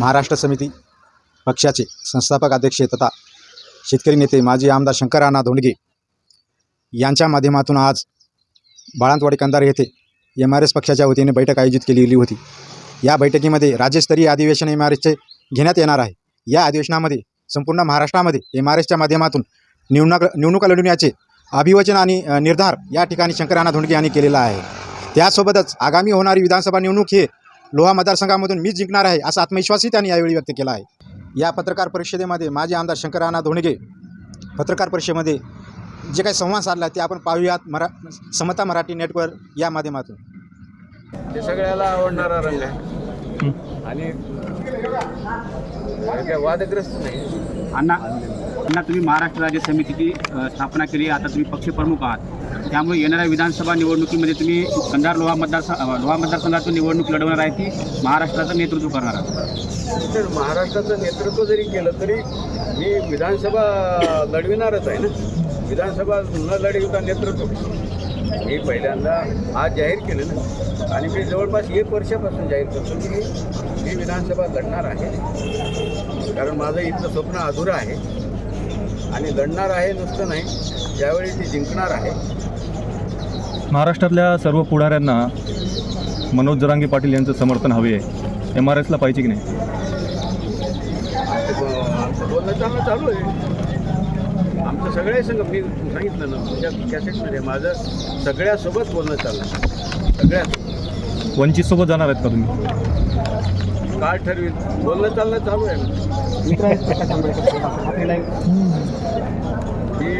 महाराष्ट्र समिती पक्षाचे संस्थापक अध्यक्ष तथा शेतकरी नेते माजी आमदार शंकराना धोंडगे यांच्या माध्यमातून आज बाळांतवाडी कंधार येथे एम आर एस पक्षाच्या वतीने बैठक आयोजित केलेली होती. या बैठकीमध्ये राज्यस्तरीय अधिवेशन एम आर एसचे घेण्यात येणार आहे. या अधिवेशनामध्ये संपूर्ण महाराष्ट्रामध्ये एम आर एसच्या माध्यमातून निवडणूक निवडणुका लढवण्याचे अभिवचन आणि निर्धार या ठिकाणी शंकराना धोंडगे यांनी केलेला आहे. त्यासोबतच आगामी होणारी विधानसभा निवडणूक हे लोहा मतदारसंघामधून मीच जिंकणार आहे असा आत्मविश्वासही त्यांनी यावेळी व्यक्त केला आहे. या पत्रकार परिषदेमध्ये माजी आमदार शंकराना धोंडगे पत्रकार परिषदेमध्ये जे काही संवाद साधला ते आपण पाहूयात. मरा समता मराठी नेटवर्क या माध्यमातून. ते सगळ्याला आवडणारा रंग आहे. आणि वादग्रस्त नाही. अण्णा. पुन्हा तुम्ही महाराष्ट्र राज्य समितीची स्थापना केली. आता तुम्ही पक्षप्रमुख आहात. त्यामुळे येणाऱ्या विधानसभा निवडणुकीमध्ये तुम्ही कंधार लोहा मतदारसंघ लोहा मतदारसंघातून निवडणूक लढवणार आहे की महाराष्ट्राचं नेतृत्व करणार आहात. तर महाराष्ट्राचं नेतृत्व जरी केलं तरी मी विधानसभा लढविणारच आहे ना. विधानसभा न लढविता नेतृत्व. मी पहिल्यांदा आज जाहीर केलं ना. आणि मी जवळपास एक वर्षापासून जाहीर करतो की मी विधानसभा लढणार आहे. कारण माझं इथलं स्वप्न अधुरं आहे. आणि लढणार आहे नुसतं नाही ज्यावेळी ती जिंकणार आहे. महाराष्ट्रातल्या सर्व पुढाऱ्यांना मनोज जरांगे पाटील यांचं समर्थन हवे आहे. एम आर एसला पाहिजे की नाही? बोलणं चालणं चालू आहे. आमचं सगळ्या संघ मी सांगितलं ना तुमच्या कॅसेटमध्ये माझं सगळ्यासोबत बोलणं चाललं आहे. सगळ्यात. वंचितसोबत जाणार आहेत का तुम्ही? काळ ठरवील बोलणं चालणं चालू आहे. ना मी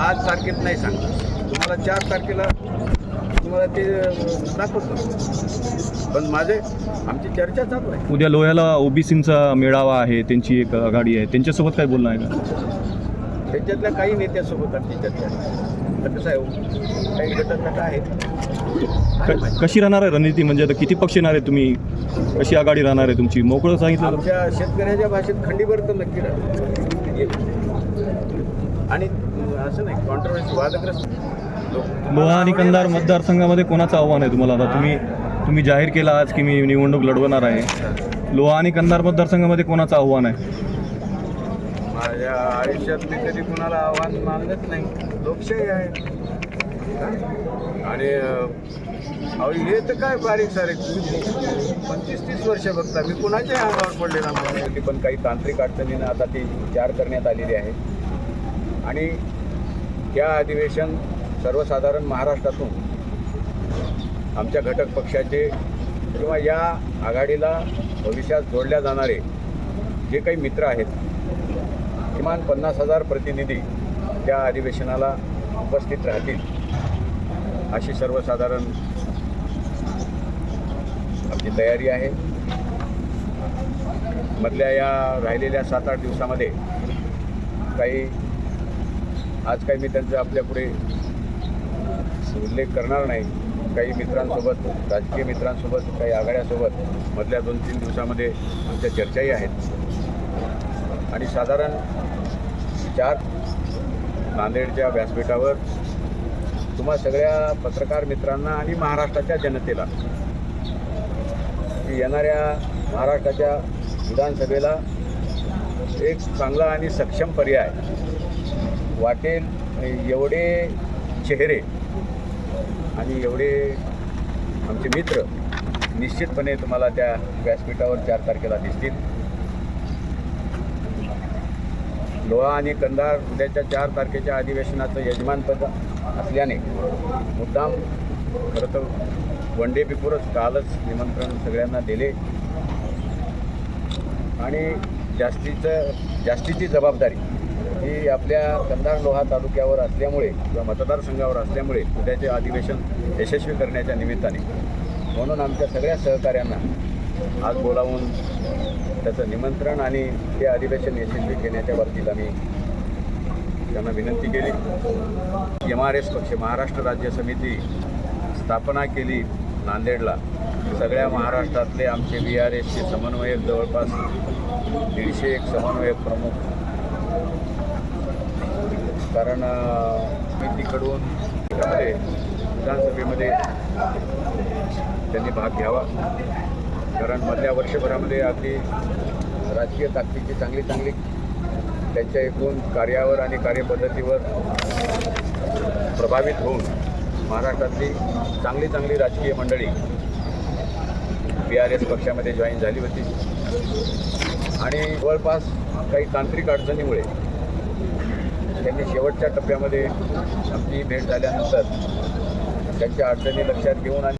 आज तारखेत नाही सांगतो तुम्हाला चार तारखेला तुम्हाला ते दाखवतो. पण माझे आमची चर्चा चालू आहे. उद्या लोह्याला ओबीसींचा मेळावा आहे त्यांची एक आघाडी आहे. त्यांच्यासोबत काय बोलणं आहे का? त्याच्यातल्या काही नेत्यासोबत आमची चर्चा आहे. कसं आहे काही आहेत. कशी राहणार आहे रणनीती? म्हणजे आता किती पक्ष येणार आहे तुम्ही? कशी आघाडी राहणार आहे तुमची? मोकळं सांगितलं? आमच्या शेतकऱ्याच्या भाषेत खंडीभर तर नक्की राहते आणि असं नाही कॉन्ट्रोवर्सी वादग्रस्त. लोहा आणि कंधार मतदारसंघामध्ये कोणाचं आव्हान आहे तुम्हाला? आता तुम्ही तुम्ही जाहीर केला आज की मी निवडणूक लढवणार आहे. लोहा आणि कंधार मतदारसंघामध्ये कोणाचं आव्हान आहे? माझ्या आयुष्यात मी कधी कुणाला आव्हान मानलंच नाही. लोकशाही आहे. आणि अहो हे तर काय बारीक सारीक. पंचवीस तीस वर्ष बघता मी कुणाच्याही अंगावर पडलेला माणूस पण काही तांत्रिक अडचणीनं आता ती विचार करण्यात आलेली आहे. आणि त्या अधिवेशन सर्वसाधारण महाराष्ट्रातून आमच्या घटक पक्षाचे किंवा या आघाडीला भविष्यात जोडल्या जाणारे जे काही मित्र आहेत किमान पन्नास हजार प्रतिनिधी त्या अधिवेशनाला उपस्थित राहतील अशी सर्वसाधारण आमची तयारी आहे. मधल्या या राहिलेल्या सात आठ दिवसामध्ये काही आज काही मी त्यांचा आपल्यापुढे उल्लेख करणार नाही. काही मित्रांसोबत राजकीय मित्रांसोबत काही आघाड्यासोबत मधल्या दोन तीन दिवसामध्ये आमच्या चर्चाही आहेत. आणि साधारण चार नांदेडच्या व्यासपीठावर तुम्हा सगळ्या पत्रकार मित्रांना आणि महाराष्ट्राच्या जनतेला येणाऱ्या महाराष्ट्राच्या विधानसभेला एक चांगला आणि सक्षम पर्याय वाटेल एवढे चेहरे आणि एवढे आमचे मित्र निश्चितपणे तुम्हाला त्या व्यासपीठावर चार तारखेला दिसतील. लोहा आणि कंधार उद्याच्या चार तारखेच्या अधिवेशनाचं यजमानपद असल्याने मुद्दाम खरं तर वन डे बिफोरच कालच निमंत्रण सगळ्यांना दिले. आणि जास्तीचं जास्तीची जबाबदारी ही आपल्या कंधार लोहा तालुक्यावर असल्यामुळे किंवा मतदारसंघावर असल्यामुळे उद्याचे अधिवेशन यशस्वी करण्याच्या निमित्ताने. म्हणून आमच्या सगळ्या सहकाऱ्यांना आज बोलावून त्याचं निमंत्रण आणि ते अधिवेशन यशस्वी घेण्याच्या बाबतीत आम्ही त्यांना विनंती केली. एम आर एस पक्ष महाराष्ट्र राज्य समिती स्थापना केली नांदेडला. सगळ्या महाराष्ट्रातले आमचे बी आर एसचे समन्वयक जवळपास दीडशे एक समन्वयक प्रमुख. कारण अं, समितीकडून विधानसभेमध्ये त्यांनी भाग घ्यावा. कारण मधल्या वर्षभरामध्ये अगदी राजकीय ताकदीची चांगली चांगली त्यांच्या एकूण कार्यावर आणि कार्यपद्धतीवर प्रभावित होऊन महाराष्ट्रातली चांगली चांगली राजकीय मंडळी बी आर एस पक्षामध्ये जॉईन झाली होती. आणि जवळपास काही तांत्रिक अडचणीमुळे त्यांनी शेवटच्या टप्प्यामध्ये आमची भेट झाल्यानंतर त्यांच्या अडचणी लक्षात घेऊन आणि